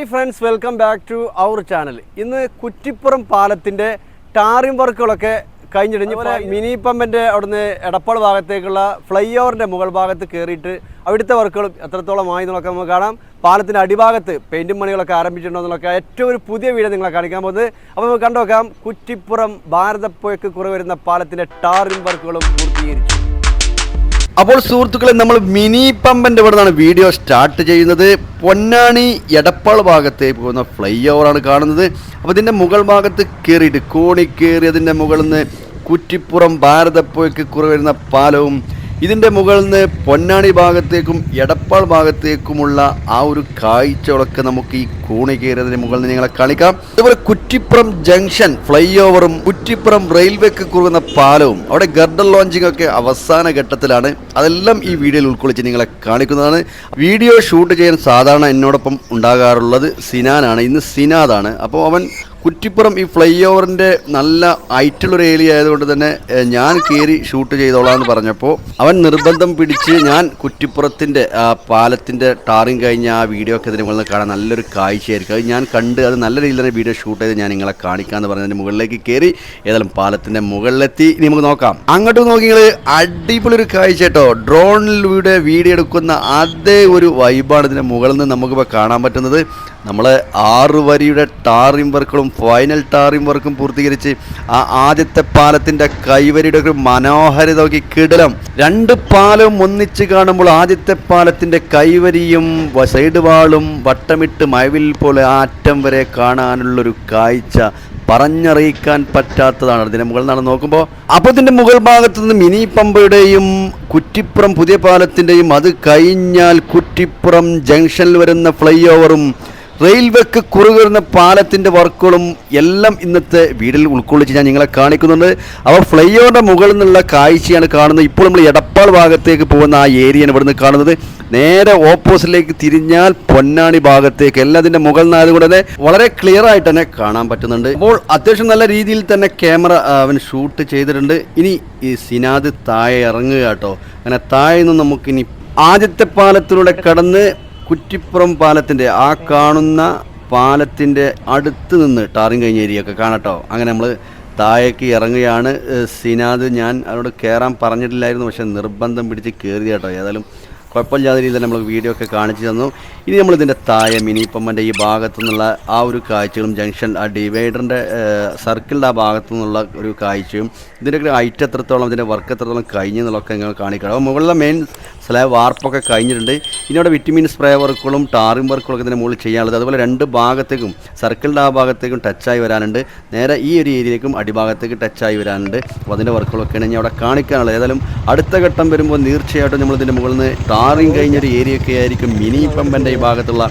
Hi friends welcome back to our channel ഇന്ന് കുറ്റിപ്പുറം പാലത്തിന്റെ tarring വർക്കുകളൊക്കെ കഴിഞ്ഞിടിഞ്ഞ് മിനി പമ്പിന്റെ അവിടുന്ന് എടപ്പാൾ ഭാഗത്തേക്കുള്ള ഫ്ലൈ ഓവറിന്റെ മുകൾ ഭാഗത്ത് കയറിയിട്ട് അവിടുത്തെ വർക്കുകളും എത്രത്തോളം ആയി എന്നുള്ളതൊക്കെ നമുക്ക് കാണാം. പാലത്തിന്റെ അടിഭാഗത്ത് പെയിന്റും പണികളൊക്കെ ആരംഭിച്ചിട്ടുണ്ടോ എന്നുള്ളതൊക്കെ ഏറ്റവും ഒരു പുതിയ വീഡിയോ നിങ്ങളെ കാണിക്കാൻ പോകുന്നത്. അപ്പോൾ നമുക്ക് കണ്ടു നോക്കാം കുറ്റിപ്പുറം ഭാരതപ്പുഴയ്ക്ക് കുറവ് വരുന്ന പാലത്തിന്റെ ടാറിംഗ് വർക്കുകളും പൂർത്തീകരിച്ചു. അപ്പോൾ സുഹൃത്തുക്കളെ നമ്മൾ മിനി പമ്പന്റെ ഇവിടെ നിന്നാണ് വീഡിയോ സ്റ്റാർട്ട് ചെയ്യുന്നത്. പൊന്നാണി എടപ്പാൾ ഭാഗത്തേക്ക് പോകുന്ന ഫ്ലൈ ഓവറാണ് കാണുന്നത്. അപ്പോൾ ഇതിന്റെ മുകൾ ഭാഗത്ത് കയറിയിട്ട് കോണി കയറി അതിന്റെ മുകളിൽ നിന്ന് കുറ്റിപ്പുറം ഭാരതപ്പുഴയ്ക്ക് കുറവ് വരുന്ന പാലവും ഇതിന്റെ മുകളിൽ നിന്ന് പൊന്നാണി ഭാഗത്തേക്കും എടപ്പാൾ ഭാഗത്തേക്കുമുള്ള ആ ഒരു കാഴ്ചകളൊക്കെ നമുക്ക് ഈ കൂണി കയറിയതിന് മുകളിൽ നിന്ന് നിങ്ങളെ കാണിക്കാം. അതുപോലെ കുറ്റിപ്പുറം ജംഗ്ഷൻ ഫ്ലൈ ഓവറും കുറ്റിപ്പുറം റെയിൽവേക്ക് കുറുകുന്ന പാലവും അവിടെ ഗർഡർ ലോഞ്ചിങ് ഒക്കെ അവസാന ഘട്ടത്തിലാണ്. അതെല്ലാം ഈ വീഡിയോയിൽ ഉൾക്കൊള്ളിച്ച് നിങ്ങളെ കാണിക്കുന്നതാണ്. വീഡിയോ ഷൂട്ട് ചെയ്യാൻ സാധാരണ എന്നോടൊപ്പം ഉണ്ടാകാറുള്ളത് സിനാനാണ്. ഇന്ന് സിനാദാണ്. അപ്പോൾ അവൻ കുറ്റിപ്പുറം ഈ ഫ്ലൈ ഓവറിന്റെ നല്ല ഹൈറ്റുള്ളൊരു ഏരിയ ആയതുകൊണ്ട് തന്നെ ഞാൻ കയറി ഷൂട്ട് ചെയ്തോളാം എന്ന് പറഞ്ഞപ്പോൾ അവൻ നിർബന്ധം പിടിച്ച് ഞാൻ കുറ്റിപ്പുറത്തിന്റെ ആ പാലത്തിന്റെ ടാറിങ് കഴിഞ്ഞ ആ വീഡിയോ ഒക്കെ മുകളിൽ കാണാൻ നല്ലൊരു കാഴ്ചയായിരിക്കും. അത് ഞാൻ കണ്ട് അത് നല്ല രീതിയിൽ തന്നെ വീഡിയോ ഷൂട്ട് ചെയ്ത് ഞാൻ നിങ്ങളെ കാണിക്കാമെന്ന് പറഞ്ഞതിന് മുകളിലേക്ക് കയറി ഏതായാലും പാലത്തിന്റെ മുകളിലെത്തി. ഇനി നമുക്ക് നോക്കാം. അങ്ങോട്ട് നോക്കി നിങ്ങൾ അടിപൊളി ഒരു കാഴ്ച കേട്ടോ. ഡ്രോണിലൂടെ വീഡിയോ എടുക്കുന്ന അതേ ഒരു വൈബാണ് ഇതിന്റെ മുകളിൽ നിന്ന് നമുക്കിപ്പോൾ കാണാൻ പറ്റുന്നത്. നമ്മൾ ആറ് വരിയുടെ ടാറിംഗ് വർക്കുകളും ഫൈനൽ ടാറിംഗ് വർക്കും പൂർത്തീകരിച്ച് ആ ആദ്യത്തെ പാലത്തിന്റെ കൈവരിയുടെ ഒരു മനോഹരിത നോക്കി കിടലം. രണ്ട് പാലവും ഒന്നിച്ച് കാണുമ്പോൾ ആദ്യത്തെ പാലത്തിന്റെ കൈവരിയും സൈഡ് വാളും വട്ടമിട്ട് മഴവിൽ പോലെ ആറ്റം വരെ കാണാനുള്ളൊരു കാഴ്ച പറഞ്ഞറിയിക്കാൻ പറ്റാത്തതാണ്. അതിന്റെ മുകളിൽ നിന്നാണ് നോക്കുമ്പോൾ അപ്പോൾ ഇതിന്റെ മുകൾ ഭാഗത്ത് നിന്ന് മിനി പമ്പയുടെയും കുറ്റിപ്പുറം പുതിയ പാലത്തിന്റെയും അത് കഴിഞ്ഞാൽ കുറ്റിപ്പുറം ജംഗ്ഷനിൽ വരുന്ന ഫ്ലൈ ഓവറും റെയിൽവേക്ക് കുറുകുന്ന പാലത്തിന്റെ വർക്കുകളും എല്ലാം ഇന്നത്തെ വീടിൽ ഉൾക്കൊള്ളിച്ച് ഞാൻ നിങ്ങളെ കാണിക്കുന്നുണ്ട്. അപ്പോൾ ഫ്ലൈ ഓവറിന്റെ മുകളിൽ നിന്നുള്ള കാഴ്ചയാണ് കാണുന്നത്. ഇപ്പോൾ നമ്മൾ എടപ്പാൾ ഭാഗത്തേക്ക് പോകുന്ന ആ ഏരിയയാണ് ഇവിടുന്ന് കാണുന്നത്. നേരെ ഓപ്പോസിറ്റിലേക്ക് തിരിഞ്ഞാൽ പൊന്നാണി ഭാഗത്തേക്ക്. എല്ലാം അതിന്റെ മുകളിൽ നിന്നായതുകൊണ്ട് തന്നെ വളരെ ക്ലിയർ ആയിട്ട് തന്നെ കാണാൻ പറ്റുന്നുണ്ട്. അപ്പോൾ അത്യാവശ്യം നല്ല രീതിയിൽ തന്നെ ക്യാമറ അവൻ ഷൂട്ട് ചെയ്തിട്ടുണ്ട്. ഇനി ഈ സിനാദ് താഴെ ഇറങ്ങുക കേട്ടോ. അങ്ങനെ താഴെ നിന്ന് നമുക്കിനി ആദ്യത്തെ പാലത്തിലൂടെ കടന്ന് കുറ്റിപ്പുറം പാലത്തിന്റെ ആ കാണുന്ന പാലത്തിന്റെ അടുത്ത് നിന്ന് ടാറിങ് കഴിഞ്ഞ ഏരിയ ഒക്കെ കാണട്ടോ. അങ്ങനെ നമ്മൾ താഴേക്ക് ഇറങ്ങുകയാണ്. സിനാദ് ഞാൻ അവരോട് കയറാൻ പറഞ്ഞിട്ടില്ലായിരുന്നു പക്ഷേ നിർബന്ധം പിടിച്ച് കയറി കേട്ടോ ഏതായാലും കുഴപ്പമില്ലാത്ത രീതിയിൽ നമ്മൾ വീഡിയോ ഒക്കെ കാണിച്ചു തന്നു. ഇനി നമ്മൾ ഇതിന്റെ താഴെ മിനി ഈ ഭാഗത്തു നിന്നുള്ള ആ ഒരു കാഴ്ചകളും ജംഗ്ഷൻ ആ ഡിവൈഡറിന്റെ സർക്കിളിന്റെ ആ ഭാഗത്തു നിന്നുള്ള ഒരു കാഴ്ചയും ഇതിന്റെ ഒരു ഹൈറ്റ് എത്രത്തോളം ഇതിന്റെ വർക്ക് എത്രത്തോളം കഴിഞ്ഞു എന്നുള്ളതൊക്കെ നിങ്ങൾ കാണിക്കണം. അപ്പോൾ മുകളിലെ മെയിൻ സ്ലാബ് വാർപ്പൊക്കെ കഴിഞ്ഞിട്ടുണ്ട്. ഇനി അവിടെ വിറ്റമിൻ സ്പ്രേ വർക്കുകളും ടാറിംഗ് വർക്കുകളൊക്കെ ഇതിന്റെ മുകളിൽ ചെയ്യാനുള്ളത്. അതുപോലെ രണ്ട് ഭാഗത്തേക്കും സർക്കിളിന്റെ ആ ഭാഗത്തേക്കും ടച്ചായി വരാനുണ്ട്. നേരെ ഈ ഒരു ഏരിയയിലേക്കും അടിഭാഗത്തേക്ക് ടച്ചായി വരാനുണ്ട്. അപ്പോൾ അതിന്റെ വർക്കുകളൊക്കെയാണ് ഇനി അവിടെ കാണിക്കാനുള്ളത്. ഏതായാലും അടുത്ത ഘട്ടം വരുമ്പോൾ തീർച്ചയായിട്ടും നമ്മൾ ഇതിന്റെ മുകളിൽ നിന്ന് ടാറിംഗ് കഴിഞ്ഞൊരു ഏരിയ ഒക്കെ ആയിരിക്കും മിനി പമ്പന്റെ ഈ ഭാഗത്തുള്ള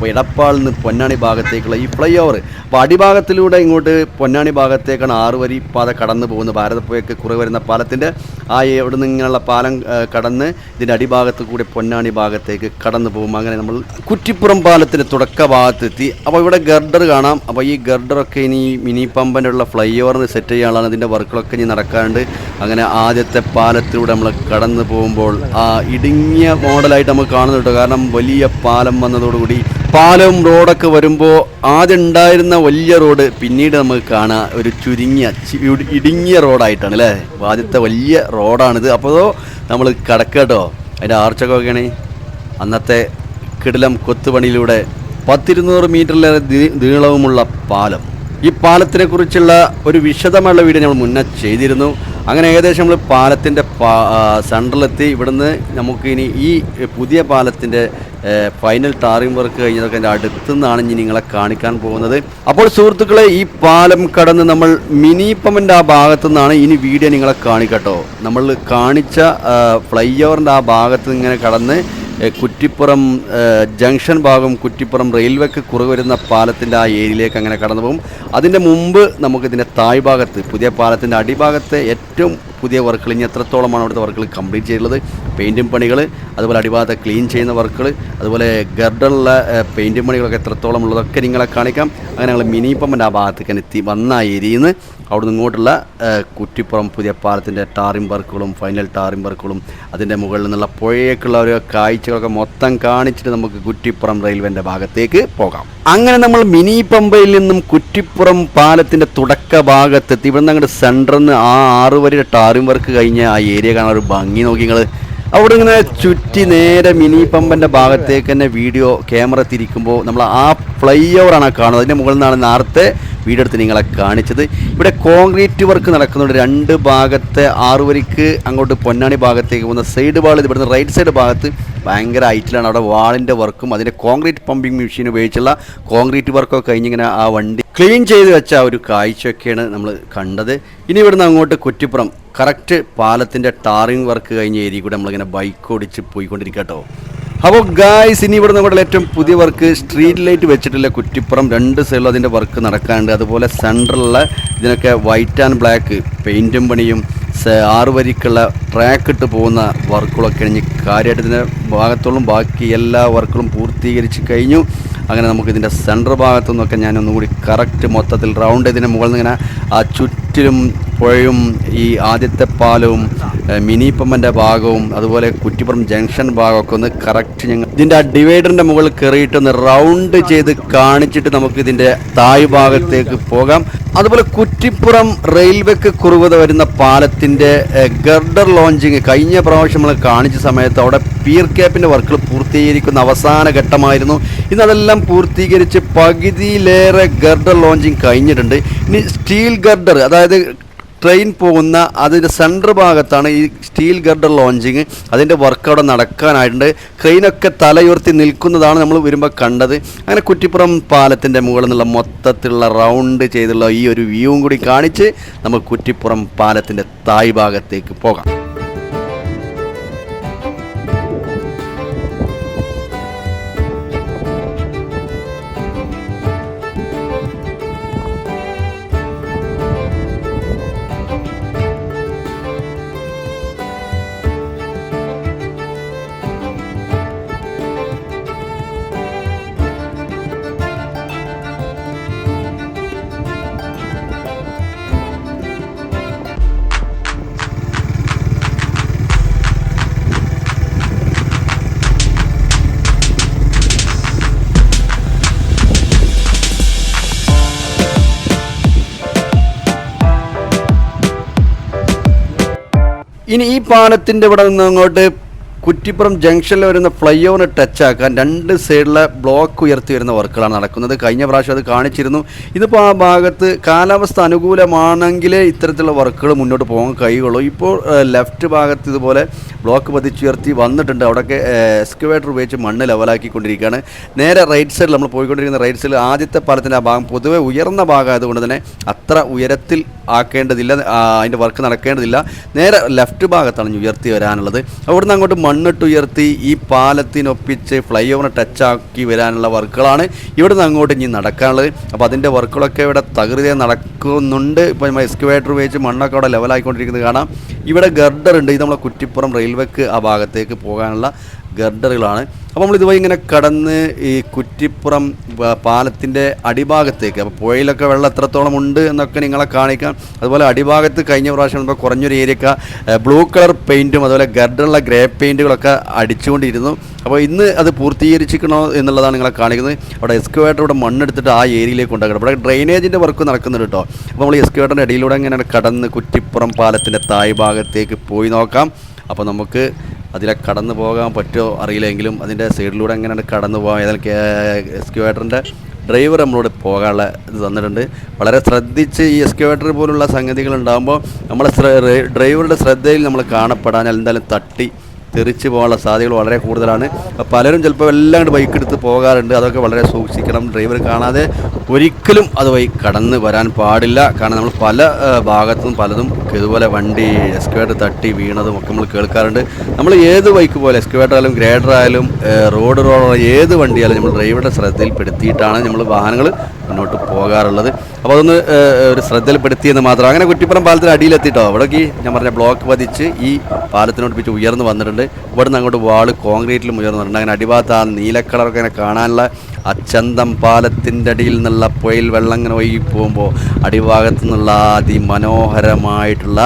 അപ്പോൾ ഇടപ്പാളിൽ നിന്ന് പൊന്നാണി ഭാഗത്തേക്കുള്ള ഈ ഫ്ലൈ ഓവർ അപ്പോൾ അടിഭാഗത്തിലൂടെ ഇങ്ങോട്ട് പൊന്നാണി ഭാഗത്തേക്കാണ് ആറ് വരി പാത കടന്നു പോകുന്നത്. ഭാരതപ്പുഴയ്ക്ക് കുറവ് വരുന്ന പാലത്തിന്റെ ആ എവിടെ നിന്നുള്ള പാലം കടന്ന് ഇതിന്റെ അടിഭാഗത്ത് കൂടി പൊന്നാണി ഭാഗത്തേക്ക് കടന്നു പോകും. അങ്ങനെ നമ്മൾ കുറ്റിപ്പുറം പാലത്തിന്റെ തുടക്ക ഭാഗത്തെത്തി അപ്പോൾ ഇവിടെ ഗർഡർ കാണാം. അപ്പോൾ ഈ ഗർഡറൊക്കെ ഇനി മിനി പമ്പന്റെ ഉള്ള ഫ്ലൈ ഓവറിന് സെറ്റ് ചെയ്യാനുള്ളതാണ് ഇതിന്റെ വർക്കുകളൊക്കെ ഇനി നടക്കാണ്ട് അങ്ങനെ ആദ്യത്തെ പാലത്തിലൂടെ നമ്മൾ കടന്നു പോകുമ്പോൾ ആ ഇടുങ്ങിയ മോഡലായിട്ട് നമുക്ക് കാണുന്നുണ്ട്. കാരണം വലിയ പാലം വന്നതോടുകൂടി പാലവും റോഡൊക്കെ വരുമ്പോൾ ആദ്യം ഉണ്ടായിരുന്ന വലിയ റോഡ് പിന്നീട് നമുക്ക് കാണാം ഒരു ചുരുങ്ങിയ ഇടുങ്ങിയ റോഡായിട്ടാണ് അല്ലേ? ആദ്യത്തെ വലിയ റോഡാണിത്. അപ്പോൾ നമ്മൾ കടക്കട്ടോ? അതിന്റെ ആർച്ചൊക്കെ അന്നത്തെ കിടലം കൊത്തുപണിയിലൂടെ പത്തിരുന്നൂറ് മീറ്ററിലേറെ നീളവുമുള്ള പാലം. ഈ പാലത്തിനെ കുറിച്ചുള്ള ഒരു വിശദമായുള്ള വീഡിയോ നമ്മൾ മുന്നേ ചെയ്തിരുന്നു. അങ്ങനെ ഏകദേശം നമ്മൾ പാലത്തിന്റെ സെൻട്രലെത്തി. ഇവിടുന്ന് നമുക്കിനി ഈ പുതിയ പാലത്തിന്റെ ഫൈനൽ ടാറിംഗ് വർക്ക് കഴിഞ്ഞതൊക്കെ എന്റെ അടുത്തു നിന്നാണ് ഇനി നിങ്ങളെ കാണിക്കാൻ പോകുന്നത്. അപ്പോൾ സുഹൃത്തുക്കളെ ഈ പാലം കടന്ന് നമ്മൾ മിനി പമ്പിന്റെ ആ ഭാഗത്തു നിന്നാണ് ഇനി വീഡിയോ നിങ്ങളെ കാണിക്കട്ടോ. നമ്മൾ കാണിച്ച ഫ്ലൈ ഓവറിന്റെ ആ ഭാഗത്ത് ഇങ്ങനെ കടന്ന് കുറ്റിപ്പുറം ജംഗ്ഷൻ ഭാഗം കുറ്റിപ്പുറം റെയിൽവേക്ക് കുറവ് വരുന്ന പാലത്തിന്റെ ആ ഏരിയയിലേക്ക് അങ്ങനെ കടന്നു പോകും. അതിന്റെ മുമ്പ് നമുക്കിതിന്റെ തായ് ഭാഗത്ത് പുതിയ പാലത്തിന്റെ അടിഭാഗത്തെ ഏറ്റവും പുതിയ വർക്കുകൾ ഇനി എത്രത്തോളമാണ് അവിടുത്തെ വർക്കുകൾ കംപ്ലീറ്റ് ചെയ്തിട്ടുള്ളത്? പെയിന്റിങ് പണികൾ അതുപോലെ അടിഭാഗത്തെ ക്ലീൻ ചെയ്യുന്ന വർക്കുകൾ അതുപോലെ ഗർഡറിലെ പെയിന്റിങ് പണികളൊക്കെ എത്രത്തോളം ഉള്ളതൊക്കെ നിങ്ങളെ കാണിക്കാം. അങ്ങനെ ഞങ്ങൾ മിനി പമ്പന്റെ ആ ഭാഗത്തേക്ക് എത്തി വന്ന ആ ഏരിയയിൽ നിന്ന് അവിടെ നിന്ന് ഇങ്ങോട്ടുള്ള കുറ്റിപ്പുറം പുതിയ പാലത്തിന്റെ ടാറിംഗ് വർക്കുകളും ഫൈനൽ ടാറിംഗ് വർക്കുകളും അതിന്റെ മുകളിൽ നിന്നുള്ള പുഴയേക്കുള്ള ഒരു കാഴ്ചകളൊക്കെ മൊത്തം കാണിച്ചിട്ട് നമുക്ക് കുറ്റിപ്പുറം റെയിൽവേന്റെ ഭാഗത്തേക്ക് പോകാം. അങ്ങനെ നമ്മൾ മിനി പമ്പയിൽ നിന്നും കുറ്റിപ്പുറം പാലത്തിന്റെ തുടക്ക ഭാഗത്തെത്തി ഇവിടെ നിന്ന് അങ്ങോട്ട് സെന്ററിൽ നിന്ന് ആ ആറ് വരെ ടാറിംഗ് വർക്ക് കഴിഞ്ഞ ആ ഏരിയ കാണാൻ ഒരു ഭംഗി നോക്കി നിങ്ങൾ അവിടെ ഇങ്ങനെ ചുറ്റി നേരെ മിനി പമ്പന്റെ ഭാഗത്തേക്ക് തന്നെ വീഡിയോ ക്യാമറ തിരിക്കുമ്പോൾ നമ്മൾ ആ ഫ്ലൈ ഓവറാണ് കാണുന്നത്. അതിന്റെ മുകളിൽ നിന്നാണ് നേരത്തെ വീഡിയോ എടുത്ത് നിങ്ങളെ കാണിച്ചത്. ഇവിടെ കോൺക്രീറ്റ് വർക്ക് നടക്കുന്നുണ്ട് രണ്ട് ഭാഗത്തെ ആറുവരിക്ക് അങ്ങോട്ട് പൊന്നാണി ഭാഗത്തേക്ക് പോകുന്ന സൈഡ് വാൾ ഇവിടുന്ന് റൈറ്റ് സൈഡ് ഭാഗത്ത് ഭയങ്കര ഹൈറ്റിലാണ്. അവിടെ വാളിന്റെ വർക്കും അതിന്റെ കോൺക്രീറ്റ് പമ്പിങ് മെഷീൻ ഉപയോഗിച്ചുള്ള കോൺക്രീറ്റ് വർക്കൊക്കെ കഴിഞ്ഞിങ്ങനെ ആ വണ്ടി ക്ലീൻ ചെയ്ത് വെച്ച ഒരു കാഴ്ചയൊക്കെയാണ് നമ്മൾ കണ്ടത്. ഇനി ഇവിടുന്ന് അങ്ങോട്ട് കുറ്റിപ്പുറം കറക്റ്റ് പാലത്തിന്റെ ടാറിങ് വർക്ക് കഴിഞ്ഞ ഏരിയ കൂടെ നമ്മളിങ്ങനെ ബൈക്ക് ഓടിച്ച് പോയിക്കൊണ്ടിരിക്കട്ടോ അപ്പോൾ ഗായ്സ് ഇനി ഇവിടെ നമ്മുടെ ഏറ്റവും പുതിയ വർക്ക് സ്ട്രീറ്റ് ലൈറ്റ് വെച്ചിട്ടില്ല കുറ്റിപ്പുറം രണ്ട് സൈഡിലും അതിന്റെ വർക്ക് നടക്കാനുണ്ട്. അതുപോലെ സെൻട്രലിലെ ഇതിനൊക്കെ വൈറ്റ് ആൻഡ് ബ്ലാക്ക് പെയിന്റും പണിയും ആറ് വരിക്കുള്ള ട്രാക്ക് ഇട്ട് പോകുന്ന വർക്കുകളൊക്കെ കഴിഞ്ഞ് കാര്യമായിട്ട് ഇതിന്റെ ഭാഗത്തോളം ബാക്കി എല്ലാ വർക്കുകളും പൂർത്തീകരിച്ച് കഴിഞ്ഞു. അങ്ങനെ നമുക്ക് ഇതിന്റെ സെന്റർ ഭാഗത്തു നിന്നൊക്കെ ഞാൻ ഒന്നുകൂടി കറക്റ്റ് മൊത്തത്തിൽ റൗണ്ട് ഇതിന്റെ മുകളിൽ നിന്ന് ഇങ്ങനെ ആ ചുറ്റിലും പുഴയും ഈ ആദ്യത്തെ പാലവും മിനി പമ്പന്റെ ഭാഗവും അതുപോലെ കുറ്റിപ്പുറം ജംഗ്ഷൻ ഭാഗമൊക്കെ ഒന്ന് കറക്റ്റ് ഞങ്ങൾ ഇതിന്റെ ആ ഡിവൈഡറിന്റെ മുകളിൽ കയറിയിട്ട് ഒന്ന് റൗണ്ട് ചെയ്ത് കാണിച്ചിട്ട് നമുക്ക് ഇതിന്റെ തായ് ഭാഗത്തേക്ക് പോകാം. അതുപോലെ കുറ്റിപ്പുറം റെയിൽവേക്ക് കുറുകത വരുന്ന പാലത്തിന്റെ ഗർഡർ ലോഞ്ചിങ് കഴിഞ്ഞ പ്രാവശ്യം നമ്മൾ കാണിച്ച സമയത്ത് അവിടെ പീർ ക്യാപ്പിന്റെ വർക്കുകൾ പൂർത്തീകരിക്കുന്ന അവസാന ഘട്ടമായിരുന്നു. ഇന്ന് അതെല്ലാം പൂർത്തീകരിച്ച് പകുതിയിലേറെ ഗർഡർ ലോഞ്ചിങ് കഴിഞ്ഞിട്ടുണ്ട്. ഇനി സ്റ്റീൽ ഗർഡർ അതായത് ട്രെയിൻ പോകുന്ന അതിന്റെ സെന്റർ ഭാഗത്താണ് ഈ സ്റ്റീൽ ഗർഡർ ലോഞ്ചിങ്. അതിന്റെ വർക്ക് അവിടെ നടക്കാനായിട്ടുണ്ട്. ക്രെയിനൊക്കെ തലയുയർത്തി നിൽക്കുന്നതാണ് നമ്മൾ വരുമ്പോൾ കണ്ടത്. അങ്ങനെ കുറ്റിപ്പുറം പാലത്തിന്റെ മുകളിൽ നിന്നുള്ള മൊത്തത്തിലുള്ള റൗണ്ട് ചെയ്തുള്ള ഈ ഒരു വ്യൂവും കൂടി കാണിച്ച് നമുക്ക് കുറ്റിപ്പുറം പാലത്തിന്റെ തായ് ഭാഗത്തേക്ക് പോകാം. ഇനി ഈ പാലത്തിന്റെ ഇവിടെ നിന്ന് അങ്ങോട്ട് കുറ്റിപ്പുറം ജംഗ്ഷനിൽ വരുന്ന ഫ്ലൈ ഓവറിന് ടച്ചാക്കാൻ രണ്ട് സൈഡിലെ ബ്ലോക്ക് ഉയർത്തി വരുന്ന വർക്കുകളാണ് നടക്കുന്നത്. കഴിഞ്ഞ പ്രാവശ്യം അത് കാണിച്ചിരുന്നു. ഇതിപ്പോൾ ആ ഭാഗത്ത് കാലാവസ്ഥ അനുകൂലമാണെങ്കിലേ ഇത്തരത്തിലുള്ള വർക്കുകൾ മുന്നോട്ട് പോകാൻ കഴിയുള്ളൂ. ഇപ്പോൾ ലെഫ്റ്റ് ഭാഗത്ത് ഇതുപോലെ ബ്ലോക്ക് പതിച്ചുയർത്തി വന്നിട്ടുണ്ട്. അവിടെയൊക്കെ എക്സ്കവേറ്റർ ഉപയോഗിച്ച് മണ്ണ് ലെവലാക്കിക്കൊണ്ടിരിക്കുകയാണ്. നേരെ റൈറ്റ് സൈഡിൽ നമ്മൾ പോയിക്കൊണ്ടിരിക്കുന്ന റൈറ്റ് സൈഡിൽ ആദ്യത്തെ പാലത്തിന്റെ ആ ഭാഗം പൊതുവെ ഉയർന്ന ഭാഗമായതുകൊണ്ട് തന്നെ അത്ര ഉയരത്തിൽ ആക്കേണ്ടതില്ല. അതിന്റെ വർക്ക് നടക്കേണ്ടതില്ല. നേരെ ലെഫ്റ്റ് ഭാഗത്താണ് ഉയർത്തി വരാനുള്ളത്. അവിടുന്ന് അങ്ങോട്ട് മണ്ണിട്ട് ഉയർത്തി ഈ പാലത്തിനൊപ്പിച്ച് ഫ്ലൈ ഓവറിനെ ടച്ചാക്കി വരാനുള്ള വർക്കുകളാണ് ഇവിടെ നിന്ന് അങ്ങോട്ട് ഇനി നടക്കാനുള്ളത്. അപ്പോൾ അതിന്റെ വർക്കുകളൊക്കെ ഇവിടെ തകൃതിയായി നടക്കുന്നുണ്ട്. ഇപ്പോൾ നമ്മൾ എക്സ്കുവേറ്റർ ഉപയോഗിച്ച് മണ്ണൊക്കെ അവിടെ ലെവലായിക്കൊണ്ടിരിക്കുന്നത് കാണാം. ഇവിടെ ഗർഡർ ഉണ്ട്. ഇത് നമ്മളെ കുറ്റിപ്പുറം റെയിൽവേക്ക് ആ ഭാഗത്തേക്ക് പോകാനുള്ള ഗർഡറുകളാണ്. അപ്പോൾ നമ്മൾ ഇതുവഴി ഇങ്ങനെ കടന്ന് ഈ കുറ്റിപ്പുറം പാലത്തിന്റെ അടിഭാഗത്തേക്ക് അപ്പോൾ പുഴയിലൊക്കെ വെള്ളം എത്രത്തോളം ഉണ്ട് എന്നൊക്കെ നിങ്ങളെ കാണിക്കാം. അതുപോലെ അടിഭാഗത്ത് കഴിഞ്ഞ പ്രാവശ്യം ഇപ്പോൾ കുറഞ്ഞൊരു ഏരിയക്ക ബ്ലൂ കളർ പെയിന്റും അതുപോലെ ഗർഡറുള്ള ഗ്രേ പെയിന്റുകളൊക്കെ അടിച്ചുകൊണ്ടിരുന്നു. അപ്പോൾ ഇന്ന് അത് പൂർത്തീകരിച്ചിരിക്കണോ എന്നുള്ളതാണ് നിങ്ങളെ കാണിക്കുന്നത്. അവിടെ എസ്കുവേറ്റർ ഇവിടെ മണ്ണെടുത്തിട്ട് ആ ഏരിയയിലേക്ക് കൊണ്ടാക്കണം അവിടെ ഡ്രെയിനേജിന്റെ വർക്ക് നടക്കുന്നുണ്ട് കേട്ടോ. അപ്പോൾ നമ്മൾ എസ്കുവേറ്ററിന്റെ ഇടയിലൂടെ ഇങ്ങനെ കടന്ന് കുറ്റിപ്പുറം പാലത്തിന്റെ തായ് ഭാഗത്തേക്ക് പോയി നോക്കാം. അപ്പോൾ നമുക്ക് അതിലെ കടന്നു പോകാൻ പറ്റുമോ അറിയില്ലെങ്കിലും അതിന്റെ സൈഡിലൂടെ എങ്ങനെയാണ് കടന്നു പോകാൻ ഏതായാലും എക്സ്ക്യുവേറ്ററിന്റെ ഡ്രൈവർ നമ്മളോട് പോകാനുള്ള ഇത് തന്നിട്ടുണ്ട്. വളരെ ശ്രദ്ധിച്ച് ഈ എക്സ്ക്യുവേറ്റർ പോലുള്ള സംഗതികൾ ഉണ്ടാകുമ്പോൾ നമ്മളെ ഡ്രൈവറുടെ ശ്രദ്ധയിൽ നമ്മൾ കാണപ്പെടാൻ എന്തായാലും തട്ടി തെറിച്ച് പോകാനുള്ള സാധ്യതകൾ വളരെ കൂടുതലാണ്. പലരും ചിലപ്പോൾ എല്ലാം ബൈക്ക് എടുത്ത് പോകാറുണ്ട്. അതൊക്കെ വളരെ സൂക്ഷിക്കണം. ഡ്രൈവർ കാണാതെ ഒരിക്കലും അത് വഴി കടന്ന് വരാൻ പാടില്ല. കാരണം നമ്മൾ പല ഭാഗത്തും പലതും ഇതുപോലെ വണ്ടി എക്സ്കവേറ്റർ തട്ടി വീണതും ഒക്കെ നമ്മൾ കേൾക്കാറുണ്ട്. നമ്മൾ ഏത് ബൈക്ക് പോലെ എക്സ്കവേറ്റർ ആയാലും ഗ്രേഡർ ആയാലും റോഡ് റോഡ് ഏത് വണ്ടിയായാലും നമ്മൾ ഡ്രൈവറുടെ ശ്രദ്ധയിൽപ്പെടുത്തിയിട്ടാണ് നമ്മൾ വാഹനങ്ങൾ മുന്നോട്ട് പോകാറുള്ളത്. അപ്പോൾ അതൊന്ന് ഒരു ശ്രദ്ധയിൽപ്പെടുത്തിയെന്ന് മാത്രം. അങ്ങനെ കുറ്റിപ്പുറം പാലത്തിന് അടിയിലെത്തിയിട്ടോ അവിടേക്ക് ഞാൻ പറഞ്ഞ ബ്ലോക്ക് പതിച്ച് ഈ പാലത്തിനോട് പിടിച്ച് ഉയർന്നു വന്നിട്ടുണ്ട്. ഇവിടുന്ന് അങ്ങോട്ട് വാൾ കോൺക്രീറ്റിലും ഉയർന്നു വന്നിട്ടുണ്ട്. അങ്ങനെ അടിഭാഗത്ത് ആ നീലക്കളറൊക്കെ അങ്ങനെ കാണാനുള്ള ആ ചന്തം പാലത്തിന്റെ അടിയിൽ നിന്നുള്ള പുയൽ വെള്ളം ഇങ്ങനെ ഒഴുകി പോകുമ്പോൾ അടിഭാഗത്തു നിന്നുള്ള അതിമനോഹരമായിട്ടുള്ള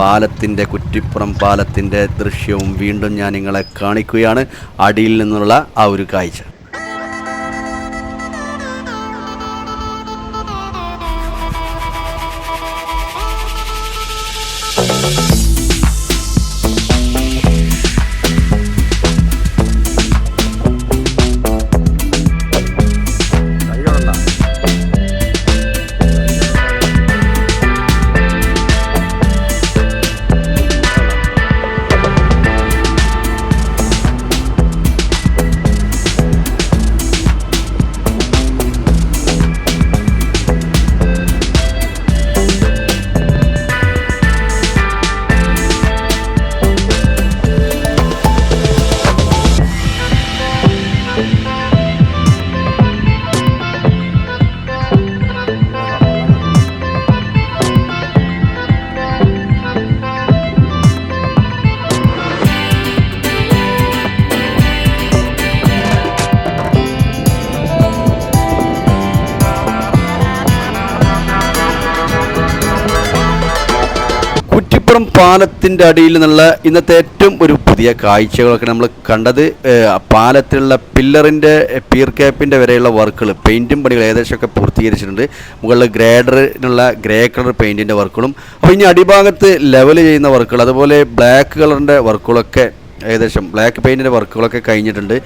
പാലത്തിന്റെ കുറ്റിപ്പുറം പാലത്തിന്റെ ദൃശ്യവും വീണ്ടും ഞാൻ നിങ്ങളെ കാണിക്കുകയാണ്. അടിയിൽ നിന്നുള്ള ആ ഒരു കാഴ്ച. പാലത്തിന്റെ അടിയിൽ നിന്നുള്ള ഇന്നത്തെ ഏറ്റവും ഒരു പുതിയ കാഴ്ചകളൊക്കെ നമ്മൾ കണ്ടത് പാലത്തിലുള്ള പില്ലറിന്റെ പീർ ക്യാപ്പിന്റെ വരെയുള്ള വർക്കുകൾ പെയിന്റും പണികൾ ഏകദേശമൊക്കെ പൂർത്തീകരിച്ചിട്ടുണ്ട്. മുകളിൽ ഗ്രേഡറിനുള്ള ഗ്രേ കളർ പെയിന്റിന്റെ വർക്കുകളും അപ്പോൾ ഇനി അടിഭാഗത്ത് ലെവൽ ചെയ്യുന്ന വർക്കുകൾ അതുപോലെ ബ്ലാക്ക് കളറിന്റെ വർക്കുകളൊക്കെ ഏകദേശം ബ്ലാക്ക് പെയിന്റിന്റെ വർക്കുകളൊക്കെ കഴിഞ്ഞിട്ടുണ്ട്.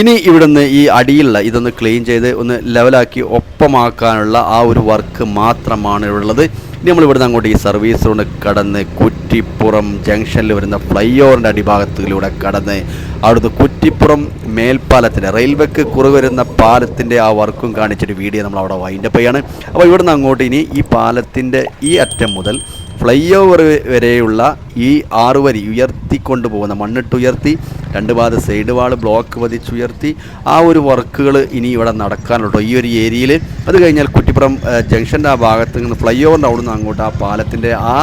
ഇനി ഇവിടുന്ന് ഈ അടിയിലുള്ള ഇതൊന്ന് ക്ലീൻ ചെയ്ത് ഒന്ന് ലെവലാക്കി ഒപ്പമാക്കാനുള്ള ആ ഒരു വർക്ക് മാത്രമാണ് ഉള്ളത് നമ്മൾ ഇവിടുന്ന് അങ്ങോട്ട് ഈ സർവീസ് റോഡ് കടന്ന് കുറ്റിപ്പുറം ജംഗ്ഷനിൽ വരുന്ന ഫ്ലൈ ഓവറിന്റെ അടിഭാഗത്തിലൂടെ കടന്ന് അവിടുന്ന് കുറ്റിപ്പുറം മേൽപ്പാലത്തിന്റെ റെയിൽവേക്ക് കുറവ് വരുന്ന പാലത്തിന്റെ ആ വർക്കും കാണിച്ചിട്ട് വീഡിയോ നമ്മൾ അവിടെ വൈൻഡപ്പ് ചെയ്യാണ്. അപ്പോൾ ഇവിടുന്ന് അങ്ങോട്ട് ഇനി ഈ പാലത്തിന്റെ ഈ അറ്റം മുതൽ ഫ്ലൈ ഓവർ വരെയുള്ള ഈ ആറുവരി ഉയർത്തിക്കൊണ്ട് പോകുന്ന മണ്ണിട്ട് ഉയർത്തി രണ്ട് ഭാഗത്ത് സൈഡ് വാൾ ബ്ലോക്ക് പതിച്ചുയർത്തി ആ ഒരു വർക്കുകൾ ഇനി ഇവിടെ നടക്കാനുള്ള ഈ ഒരു ഏരിയയിൽ അത് കഴിഞ്ഞാൽ കുറ്റിപ്പുറം ജംഗ്ഷന്റെ ആ ഭാഗത്ത് നിന്ന് ഫ്ലൈ ഓവറിന്റെ അവിടെ നിന്ന് അങ്ങോട്ട് ആ പാലത്തിന്റെ ആ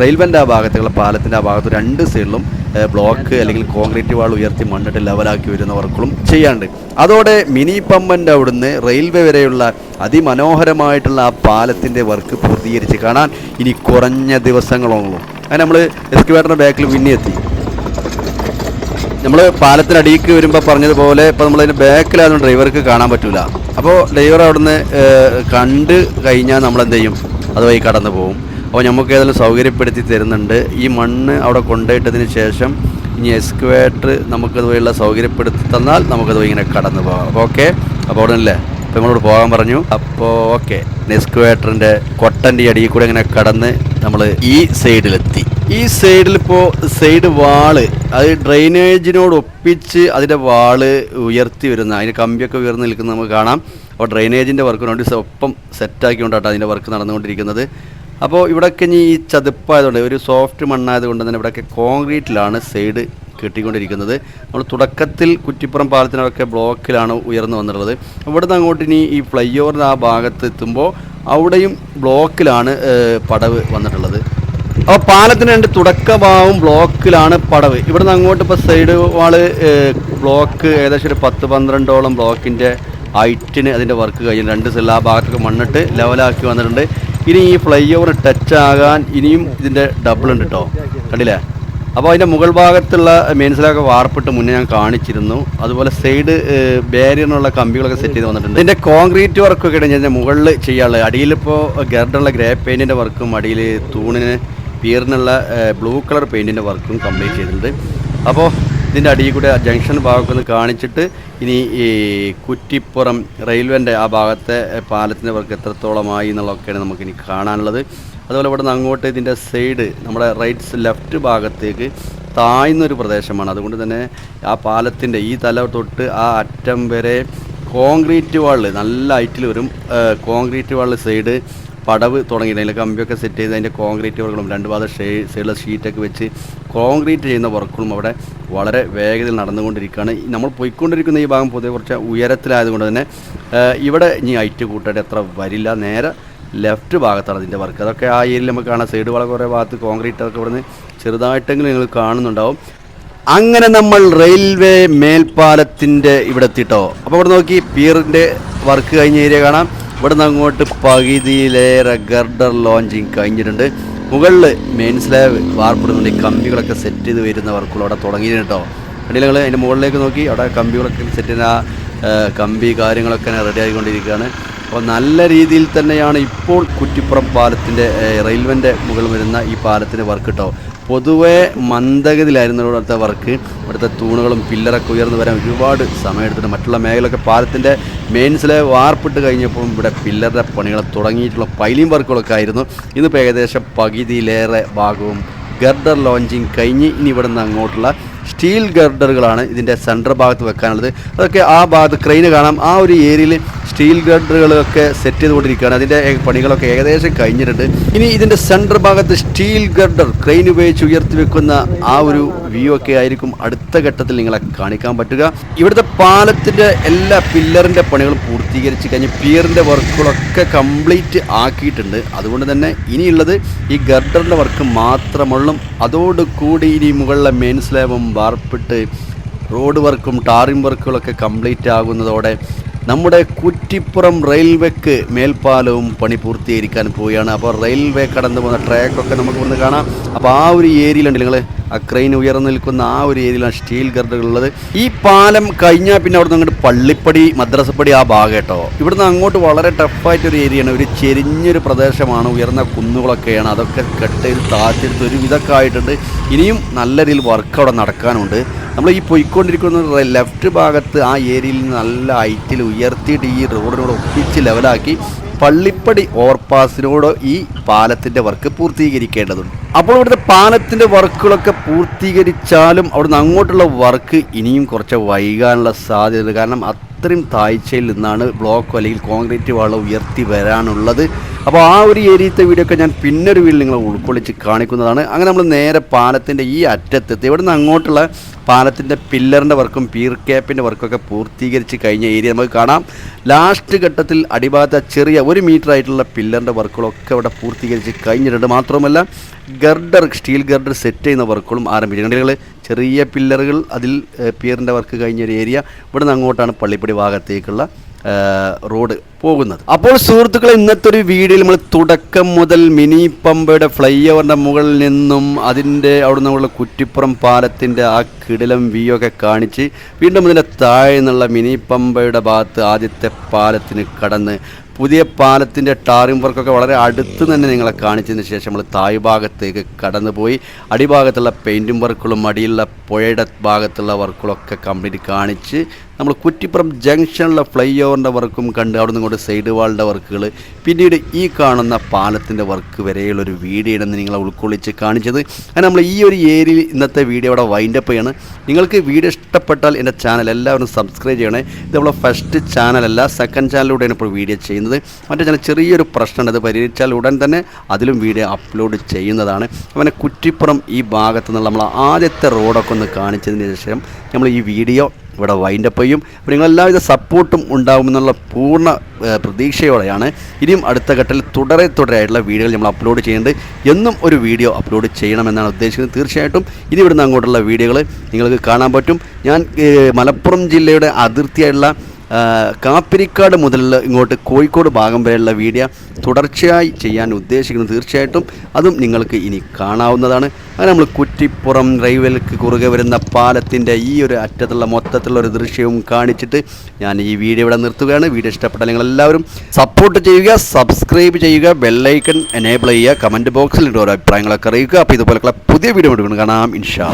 റെയിൽവേന്റെ ആ ഭാഗത്തുള്ള പാലത്തിന്റെ ആ ഭാഗത്ത് രണ്ട് സൈഡിലും ബ്ലോക്ക് അല്ലെങ്കിൽ കോൺക്രീറ്റ് വാൾ ഉയർത്തി മണ്ണിട്ട് ലെവലാക്കി വരുന്ന വർക്കുകളും ചെയ്യാണ്ട് അതോടെ മിനി പമ്പന്റെ അവിടുന്ന് റെയിൽവേ വരെയുള്ള അതിമനോഹരമായിട്ടുള്ള ആ പാലത്തിന്റെ വർക്ക് പൂർത്തീകരിച്ച് കാണാൻ ഇനി കുറഞ്ഞ ദിവസങ്ങളുള്ളൂ അങ്ങനെ നമ്മൾ എസ്കുവേറ്ററിന്റെ ബാക്കിൽ പിന്നെ എത്തി നമ്മൾ പാലത്തിനടിയിക്ക് വരുമ്പോൾ പറഞ്ഞതുപോലെ ഇപ്പോൾ നമ്മളതിന്റെ ബാക്കിലായതുകൊണ്ട് ഡ്രൈവർക്ക് കാണാൻ പറ്റില്ല അപ്പോൾ ഡ്രൈവർ അവിടുന്ന് കണ്ട് കഴിഞ്ഞാൽ നമ്മൾ എന്ത് ചെയ്യും അതുവഴി കടന്നു പോകും അപ്പോൾ നമുക്ക് ഏതെങ്കിലും സൗകര്യപ്പെടുത്തി തരുന്നുണ്ട്. ഈ മണ്ണ് അവിടെ കൊണ്ടുപോയിട്ടതിന് ശേഷം ഇനി എക്സ്കവേറ്റർ നമുക്കതുവഴിയുള്ള സൗകര്യപ്പെടുത്തി തന്നാൽ നമുക്കത് ഇങ്ങനെ കടന്നു പോകാം. അപ്പോൾ ഓക്കെ അപ്പോൾ അവിടെ അല്ലേ അപ്പോൾ നമ്മളോട് പോകാൻ പറഞ്ഞു. അപ്പോൾ ഓക്കെ നെസ്കുവേറ്ററിന്റെ കൊട്ടന്റെ അടിയിൽ കൂടെ ഇങ്ങനെ കടന്ന് നമ്മൾ ഈ സൈഡിലെത്തി ഈ സൈഡിൽ ഇപ്പോൾ സൈഡ് വാൾ അത് ഡ്രെയിനേജിനോട് ഒപ്പിച്ച് അതിന്റെ വാൾ ഉയർത്തി വരുന്ന അതിന്റെ കമ്പിയൊക്കെ ഉയർന്ന് നിൽക്കുന്നത് നമുക്ക് കാണാം. അപ്പോൾ ഡ്രെയിനേജിന്റെ വർക്കിന് വേണ്ടി ഒപ്പം സെറ്റാക്കിക്കൊണ്ടാട്ടോ അതിന്റെ വർക്ക് നടന്നുകൊണ്ടിരിക്കുന്നത്. അപ്പോൾ ഇവിടെയൊക്കെ ഇനി ഈ ചതുപ്പായതുകൊണ്ട് ഒരു സോഫ്റ്റ് മണ്ണായതുകൊണ്ട് തന്നെ ഇവിടെയൊക്കെ കോൺക്രീറ്റിലാണ് സൈഡ് കെട്ടിക്കൊണ്ടിരിക്കുന്നത്. നമ്മൾ തുടക്കത്തിൽ കുറ്റിപ്പുറം പാലത്തിനൊക്കെ ബ്ലോക്കിലാണ് ഉയർന്നു വന്നിട്ടുള്ളത്. ഇവിടുന്ന് അങ്ങോട്ട് ഇനി ഈ ഫ്ലൈ ഓവറിന്റെ ആ ഭാഗത്ത് എത്തുമ്പോൾ അവിടെയും ബ്ലോക്കിലാണ് പടവ് വന്നിട്ടുള്ളത്. അപ്പോൾ പാലത്തിന് രണ്ട് തുടക്കഭാഗവും ബ്ലോക്കിലാണ് പടവ്. ഇവിടുന്ന് അങ്ങോട്ട് ഇപ്പോൾ സൈഡ് വാൾ ബ്ലോക്ക് ഏകദേശം ഒരു പത്ത് പന്ത്രണ്ടോളം ബ്ലോക്കിന്റെ ഹൈറ്റിന് അതിന്റെ വർക്ക് കഴിഞ്ഞു രണ്ട് ആ ഭാഗത്തൊക്കെ മണ്ണിട്ട് ലെവലാക്കി വന്നിട്ടുണ്ട്. ഇനി ഈ ഫ്ലൈ ഓവർ ടച്ച് ആകാൻ ഇനിയും ഇതിന്റെ ഡബിൾ ഉണ്ട് കേട്ടോ കണ്ടില്ലേ? അപ്പോൾ അതിന്റെ മുകൾ ഭാഗത്തുള്ള മെയിൻസിലൊക്കെ വാർപ്പിട്ട് മുന്നേ ഞാൻ കാണിച്ചിരുന്നു. അതുപോലെ സൈഡ് ബാരിയറിനുള്ള കമ്പികളൊക്കെ സെറ്റ് ചെയ്ത് വന്നിട്ടുണ്ട്. ഇതിന്റെ കോൺക്രീറ്റ് വർക്കൊക്കെ ഇടഞ്ഞ കഴിഞ്ഞാൽ മുകളിൽ ചെയ്യാനുള്ളത് അടിയിലിപ്പോൾ ഗർഡുള്ള ഗ്രേ പെയിന്റിന്റെ വർക്കും അടിയിൽ തൂണിന് പിയറിനുള്ള ബ്ലൂ കളർ പെയിന്റിന്റെ വർക്കും കംപ്ലീറ്റ് ചെയ്തിട്ടുണ്ട്. അപ്പോൾ ഇതിന്റെ അടിയിൽ കൂടെ ജംഗ്ഷൻ ഭാഗമൊക്കെ ഒന്ന് കാണിച്ചിട്ട് ഇനി ഈ കുറ്റിപ്പുറം റെയിൽവേന്റെ ആ ഭാഗത്തെ പാലത്തിന്റെ വർക്ക് എത്രത്തോളമായി എന്നുള്ളതൊക്കെയാണ് നമുക്കിനി കാണാനുള്ളത്. അതുപോലെ ഇവിടെ നിന്ന് അങ്ങോട്ട് ഇതിന്റെ സൈഡ് നമ്മുടെ റൈറ്റ്സ് ലെഫ്റ്റ് ഭാഗത്തേക്ക് താഴ്ന്നൊരു പ്രദേശമാണ്. അതുകൊണ്ട് തന്നെ ആ പാലത്തിന്റെ ഈ തല തൊട്ട് ആ അറ്റം വരെ കോൺക്രീറ്റ് വാൾ നല്ല ഹൈറ്റിൽ വരും. കോൺക്രീറ്റ് വാൾ സൈഡ് പടവ് തുടങ്ങിയിട്ട് അതിന്റെ കമ്പിയൊക്കെ സെറ്റ് ചെയ്ത് അതിന്റെ കോൺക്രീറ്റ് വർക്കുകളും രണ്ട് ഭാഗം ഷേ സൈഡിലെ ഷീറ്റൊക്കെ വെച്ച് കോൺക്രീറ്റ് ചെയ്യുന്ന വർക്കുകളും അവിടെ വളരെ വേഗതയിൽ നടന്നുകൊണ്ടിരിക്കുകയാണ്. നമ്മൾ പോയിക്കൊണ്ടിരിക്കുന്ന ഈ ഭാഗം പൊതുവെ കുറച്ച് ഉയരത്തിലായതുകൊണ്ട് തന്നെ ഇവിടെ ഇനി ഹൈറ്റ് കൂട്ടായിട്ട് എത്ര വരില്ല. നേരെ ലെഫ്റ്റ് ഭാഗത്താണ് അതിന്റെ വർക്ക്. അതൊക്കെ ആ ഏരിയയിൽ നമുക്ക് കാണാം. സൈഡ് വളരെ കുറേ ഭാഗത്ത് കോൺക്രീറ്റ് ഒക്കെ ഇവിടുന്ന് ചെറുതായിട്ടെങ്കിലും നിങ്ങൾ കാണുന്നുണ്ടാവും. അങ്ങനെ നമ്മൾ റെയിൽവേ മേൽപ്പാലത്തിന്റെ ഇവിടെ എത്തിട്ടോ. അപ്പോൾ ഇവിടെ നോക്കി പിയറിന്റെ വർക്ക് കഴിഞ്ഞ ഏരിയ കാണാം. ഇവിടെ നിന്ന് അങ്ങോട്ട് പകുതിയിലേറെ ഗർഡർ ലോഞ്ചിങ് കഴിഞ്ഞിട്ടുണ്ട്. മുകളിൽ മെയിൻ സ്ലാബ് വാർപ്പിടുന്നുണ്ട് കമ്പികളൊക്കെ സെറ്റ് ചെയ്ത് വരുന്ന വർക്കുകൾ അവിടെ തുടങ്ങിയിട്ടുണ്ട് കേട്ടോ. കണ്ടില്ല നിങ്ങൾ അതിന്റെ മുകളിലേക്ക് നോക്കി അവിടെ കമ്പികളൊക്കെ സെറ്റ് ചെയ്യുന്ന കമ്പി കാര്യങ്ങളൊക്കെ റെഡി ആയിക്കൊണ്ടിരിക്കുകയാണ്. അപ്പോൾ നല്ല രീതിയിൽ തന്നെയാണ് ഇപ്പോൾ കുറ്റിപ്പുറം പാലത്തിന്റെ റെയിൽവേന്റെ മുകളിൽ വരുന്ന ഈ പാലത്തിന്റെ വർക്ക് കേട്ടോ പൊതുവേ മന്ദഗതിയിലായിരുന്നു ഇവിടുത്തെ വർക്ക് ഇവിടുത്തെ തൂണുകളും പില്ലറൊക്കെ ഉയർന്നു വരാൻ ഒരുപാട് സമയമെടുത്തിട്ട് മറ്റുള്ള മേഖലയൊക്കെ പാലത്തിന്റെ മെയിൻസിലെ വാർപ്പിട്ട് കഴിഞ്ഞപ്പോൾ ഇവിടെ പില്ലറുടെ പണികൾ തുടങ്ങിയിട്ടുള്ള പൈലിംഗ് വർക്കുകളൊക്കെ ആയിരുന്നു. ഇന്നിപ്പോൾ ഏകദേശം പകുതിയിലേറെ ഭാഗവും ഗർഡർ ലോഞ്ചിങ് കഴിഞ്ഞ് ഇനി ഇവിടെ നിന്ന് അങ്ങോട്ടുള്ള സ്റ്റീൽ ഗർഡറുകളാണ് ഇതിന്റെ സെന്റർ ഭാഗത്ത് വെക്കാനുള്ളത്. അതൊക്കെ ആ ഭാഗത്ത് ക്രെയിന് കാണാം. ആ ഒരു ഏരിയയിൽ സ്റ്റീൽ ഗർഡറുകളൊക്കെ സെറ്റ് ചെയ്തുകൊണ്ടിരിക്കുകയാണ്. അതിന്റെ പണികളൊക്കെ ഏകദേശം കഴിഞ്ഞിട്ടുണ്ട്. ഇനി ഇതിന്റെ സെന്റർ ഭാഗത്ത് സ്റ്റീൽ ഗർഡർ ക്രെയിൻ ഉപയോഗിച്ച് ഉയർത്തി വെക്കുന്ന ആ ഒരു വ്യൂ ഒക്കെ ആയിരിക്കും അടുത്ത ഘട്ടത്തിൽ നിങ്ങളെ കാണിക്കാൻ പറ്റുക. ഇവിടുത്തെ പാലത്തിന്റെ എല്ലാ പില്ലറിന്റെ പണികളും പൂർത്തീകരിച്ച് കഴിഞ്ഞ് പിയറിന്റെ വർക്കുകളൊക്കെ കംപ്ലീറ്റ് ആക്കിയിട്ടുണ്ട്. അതുകൊണ്ട് തന്നെ ഇനിയുള്ളത് ഈ ഗർഡറിന്റെ വർക്ക് മാത്രമുള്ളും. അതോടുകൂടി ഇനി മുകളിലെ മെയിൻ സ്ലാബും വാർപ്പിട്ട് റോഡ് വർക്കും ടാറിംഗ് വർക്കുകളൊക്കെ കംപ്ലീറ്റ് ആകുന്നതോടെ നമ്മുടെ കുറ്റിപ്പുറം റെയിൽവേക്ക് മേൽപ്പാലവും പണി പൂർത്തീകരിക്കാൻ പോവുകയാണ്. അപ്പോൾ റെയിൽവേ കടന്നു പോകുന്ന ട്രാക്കൊക്കെ നമുക്ക് ഇവിടുന്ന് കാണാം. അപ്പോൾ ആ ഒരു ഏരിയയിലുണ്ട് നിങ്ങൾ ആ ക്രെയിൻ ഉയർന്നു നിൽക്കുന്ന ആ ഒരു ഏരിയയിലാണ് സ്റ്റീൽ ഗർഡുകൾ ഉള്ളത്. ഈ പാലം കഴിഞ്ഞാൽ പിന്നെ അവിടുന്ന് അങ്ങോട്ട് പള്ളിപ്പടി മദ്രസപ്പടി ആ ഭാഗം കേട്ടോ. ഇവിടുന്ന് അങ്ങോട്ട് വളരെ ടഫായിട്ടൊരു ഏരിയയാണ്. ഒരു ചെരിഞ്ഞൊരു പ്രദേശമാണ്. ഉയർന്ന കുന്നുകളൊക്കെയാണ്. അതൊക്കെ കെട്ടയിൽ താഴ്ത്തിയെടുത്ത് ഒരു വിധമൊക്കെ ആയിട്ടുണ്ട്. ഇനിയും നല്ല രീതിയിൽ വർക്ക് അവിടെ നടക്കാനുണ്ട്. നമ്മൾ ഈ പോയിക്കൊണ്ടിരിക്കുന്ന ലെഫ്റ്റ് ഭാഗത്ത് ആ ഏരിയയിൽ നിന്ന് നല്ല ഹൈറ്റിൽ ഉയർത്തിയിട്ട് ഈ റോഡിനോട് ഒപ്പിച്ച് ലെവലാക്കി പള്ളിപ്പടി ഓവർപാസിനോട് ഈ പാലത്തിന്റെ വർക്ക് പൂർത്തീകരിക്കേണ്ടതുണ്ട്. അപ്പോൾ ഇവിടുത്തെ പാലത്തിന്റെ വർക്കുകളൊക്കെ പൂർത്തീകരിച്ചാലും അവിടുന്ന് അങ്ങോട്ടുള്ള വർക്ക് ഇനിയും കുറച്ച് വൈകാനുള്ള സാധ്യതയുണ്ട്. കാരണം അത്രയും താഴ്ചയിൽ നിന്നാണ് ബ്ലോക്കോ അല്ലെങ്കിൽ കോൺക്രീറ്റ് വാളോ ഉയർത്തി വരാനുള്ളത്. അപ്പോൾ ആ ഒരു ഏരിയത്തെ വീഡിയോ ഒക്കെ ഞാൻ പിന്നൊരു വീട്ടിൽ നിങ്ങളെ ഉൾക്കൊള്ളിച്ച് കാണിക്കുന്നതാണ്. അങ്ങനെ നമ്മൾ നേരെ പാലത്തിന്റെ ഈ അറ്റത്തെത്തി. ഇവിടെ നിന്ന് അങ്ങോട്ടുള്ള പാലത്തിന്റെ പില്ലറിന്റെ വർക്കും പീർ ക്യാപ്പിന്റെ വർക്കൊക്കെ പൂർത്തീകരിച്ച് കഴിഞ്ഞ ഏരിയ നമുക്ക് കാണാം. ലാസ്റ്റ് ഘട്ടത്തിൽ അടിഭാഗത്തെ ചെറിയ ഒരു മീറ്റർ ആയിട്ടുള്ള പില്ലറിന്റെ വർക്കുകളൊക്കെ ഇവിടെ പൂർത്തീകരിച്ച് കഴിഞ്ഞിട്ടുണ്ട്. മാത്രമല്ല ഗർഡർ സ്റ്റീൽ ഗർഡർ സെറ്റ് ചെയ്യുന്ന വർക്കുകളും ആരംഭിച്ചിട്ടുണ്ട്. നിങ്ങൾ ചെറിയ പില്ലറുകൾ അതിൽ പിയറിന്റെ വർക്ക് കഴിഞ്ഞ ഒരു ഏരിയ. ഇവിടുന്ന് അങ്ങോട്ടാണ് പള്ളിപ്പടി ഭാഗത്തേക്കുള്ള റോഡ് പോകുന്നത്. അപ്പോൾ സുഹൃത്തുക്കളെ ഇന്നത്തെ ഒരു വീഡിയോയിൽ നമ്മൾ തുടക്കം മുതൽ മിനി പമ്പയുടെ ഫ്ലൈ ഓവറിന്റെ മുകളിൽ നിന്നും അതിന്റെ അവിടെ നിന്നുള്ള കുറ്റിപ്പുറം പാലത്തിന്റെ ആ കിടിലം വ്യൂ ഒക്കെ കാണിച്ച് വീണ്ടും അതിന്റെ താഴെ നിന്നുള്ള മിനി പമ്പയുടെ ഭാഗത്ത് ആദ്യത്തെ പാലത്തിന് കടന്ന് പുതിയ പാലത്തിന്റെ ടാറിംഗ് വർക്കൊക്കെ വളരെ അടുത്ത് തന്നെ നിങ്ങളെ കാണിച്ചതിന് ശേഷം നമ്മൾ തായ് ഭാഗത്തേക്ക് കടന്നുപോയി അടിഭാഗത്തുള്ള പെയിന്റും വർക്കുകളും അടിയിലുള്ള പുഴയുടെ ഭാഗത്തുള്ള വർക്കുകളൊക്കെ കംപ്ലീറ്റ് കാണിച്ച് നമ്മൾ കുറ്റിപ്പുറം ജംഗ്ഷനിലെ ഫ്ലൈ ഓവറിന്റെ വർക്കും കണ്ട് അവിടെ ഇങ്ങോട്ട് സൈഡ് വാളിന്റെ വർക്കുകൾ. പിന്നീട് ഈ കാണുന്ന പാലത്തിന്റെ വർക്ക് വരെയുള്ള ഒരു വീഡിയോ ആണ് നിങ്ങളെ ഉൾക്കൊള്ളിച്ച് കാണിച്ചത്. അങ്ങനെ നമ്മൾ ഈ ഒരു ഏരിയയിൽ ഇന്നത്തെ വീഡിയോ അവിടെ വൈൻഡപ്പ് ചെയ്യണം. നിങ്ങൾക്ക് വീഡിയോ ഇഷ്ടപ്പെട്ടാൽ എന്റെ ചാനൽ എല്ലാവരും സബ്സ്ക്രൈബ് ചെയ്യണേ. ഇത് നമ്മളെ ഫസ്റ്റ് ചാനലല്ല സെക്കൻഡ് ചാനലിലൂടെയാണ് ഇപ്പോൾ വീഡിയോ ചെയ്യുന്നത്. മറ്റേ ചാനൽ ചെറിയൊരു പ്രശ്നമുണ്ട് അത് പരിഹരിച്ചാൽ ഉടൻ തന്നെ അതിലും വീഡിയോ അപ്ലോഡ് ചെയ്യുന്നതാണ്. അങ്ങനെ കുറ്റിപ്പുറം ഈ ഭാഗത്തു നിന്നുള്ള നമ്മൾ ആദ്യത്തെ റോഡൊക്കെ ഒന്ന് കാണിച്ചതിന് ശേഷം നമ്മൾ ഈ വീഡിയോ ഇവിടെ വൈൻഡപ്പ് ചെയ്യും. അപ്പോൾ നിങ്ങളെല്ലാവിധ സപ്പോർട്ടും ഉണ്ടാകുമെന്നുള്ള പൂർണ പ്രതീക്ഷയോടെയാണ് ഇനിയും അടുത്ത ഘട്ടത്തിൽ തുടരെ തുടരെയായിട്ടുള്ള വീഡിയോകൾ നമ്മൾ അപ്ലോഡ് ചെയ്യേണ്ടത് എന്നും ഒരു വീഡിയോ അപ്ലോഡ് ചെയ്യണമെന്നാണ് ഉദ്ദേശിക്കുന്നത്. തീർച്ചയായിട്ടും ഇനി ഇവിടുന്ന് അങ്ങോട്ടുള്ള വീഡിയോകൾ നിങ്ങൾക്ക് കാണാൻ പറ്റും. ഞാൻ മലപ്പുറം ജില്ലയുടെ അതിർത്തിയായിട്ടുള്ള കാപ്പിരിക്കാട് മുതൽ ഇങ്ങോട്ട് കോഴിക്കോട് ഭാഗം വരെയുള്ള വീഡിയോ തുടർച്ചയായി ചെയ്യാൻ ഉദ്ദേശിക്കുന്നു. തീർച്ചയായിട്ടും അതും നിങ്ങൾക്ക് ഇനി കാണാവുന്നതാണ്. അങ്ങനെ നമ്മൾ കുറ്റിപ്പുറം റെയിൽവേക്ക് കുറുകെ വരുന്ന പാലത്തിന്റെ ഈ ഒരു അറ്റത്തുള്ള മൊത്തത്തിലുള്ള ഒരു ദൃശ്യവും കാണിച്ചിട്ട് ഞാൻ ഈ വീഡിയോ ഇവിടെ നിർത്തുകയാണ്. വീഡിയോ ഇഷ്ടപ്പെട്ടാൽ നിങ്ങളെല്ലാവരും സപ്പോർട്ട് ചെയ്യുക സബ്സ്ക്രൈബ് ചെയ്യുക ബെല്ലൈക്കൺ എനേബിൾ ചെയ്യുക കമന്റ് ബോക്സിൽ ഓരോ അഭിപ്രായങ്ങളൊക്കെ അറിയിക്കുക. അപ്പോൾ ഇതുപോലെയുള്ള പുതിയ വീഡിയോ കാണാം. ഇൻഷാ.